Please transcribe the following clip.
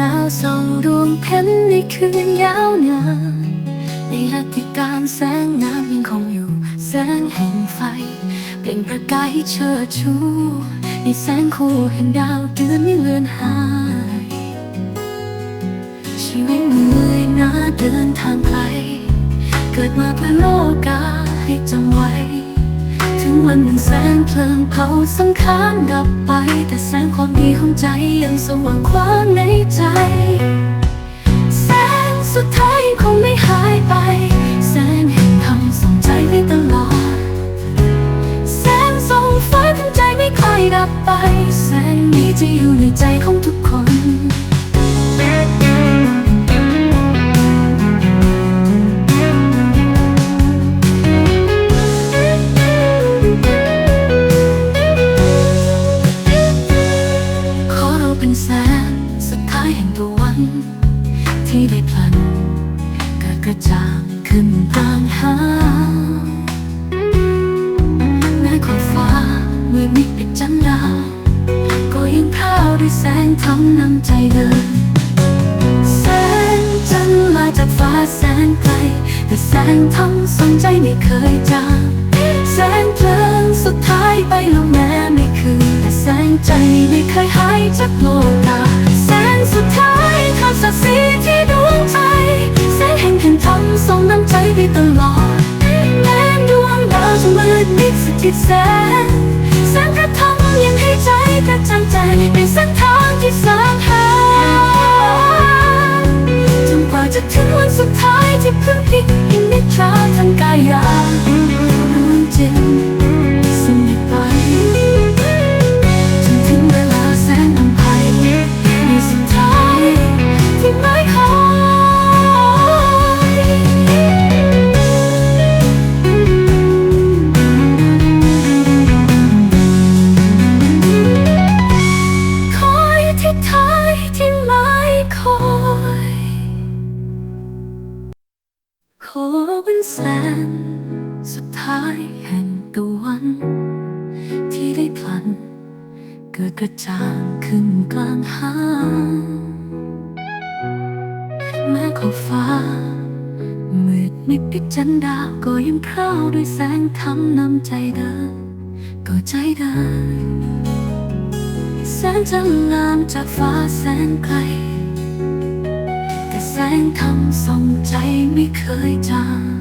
ดาวสองดวงเพ็ญในคืนยาวนานในอาทิตย์การแสงน้ำยังคงอยู่ แสงแห่งไฟ เปล่งประกายให้เชิดชูในแสงคู่แห่งดาวเดือนไม่เลือนหายชีวิตเหนื่อยนาเดิน วันหนึ่งแสงเพลิงเผาสังขารดับไป แต่แสงความดีของใจยังสว่างกว้างในใจ แสงสุดท้ายคงไม่หายไป แสงแห่งธรรมส่องใจไว้ตลอด แสงส่องฟ้าทั้งใจไม่ค่อยดับไป แสงนี้จะอยู่ในใจของทุกคน ที่ได้พลันกิดกระจ่างขึ้นกลางหาแม้ขอบฟ้าเมื่อมิดปิดจันดาวก็ยังพราวด้วยแสงทำนำใจเดินแสงจันทร์มาจากฟ้าแสนไกล แต่แสงทำส่องใจไม่เคยจางแสงเพลิงสุดท้ายไปแล้วแม้ไม่คืนแต่แสงใจไม่เคยหายจากโลกาแสงสุดท้ายทำสักดิ์ ไปตลอดแม้ดวงดาวจะมืดมิดสถิตแสงแสงกระทำยังให้ใจกระจ่างใจเป็นเส้นทางที่แสงหาจนกว่าจะถึงวันสุดท้ายที่พึ่งพิงอินนิทราทั้งกายารู้จริง นแสงสุดท้ายแห่งตะวัน ที่ได้พลัน เกิดกระจ่างขึ้นกลางห้างแม้ขอบฟ้ามืดมิดปิดจันดาก็ยังพราด้วยแสงธรรมนำใจเดินก็ใจเดินแสงจะลามจากฟ้าแสนไกลแต่แสงธรรมส่องใจไม่เคยจาง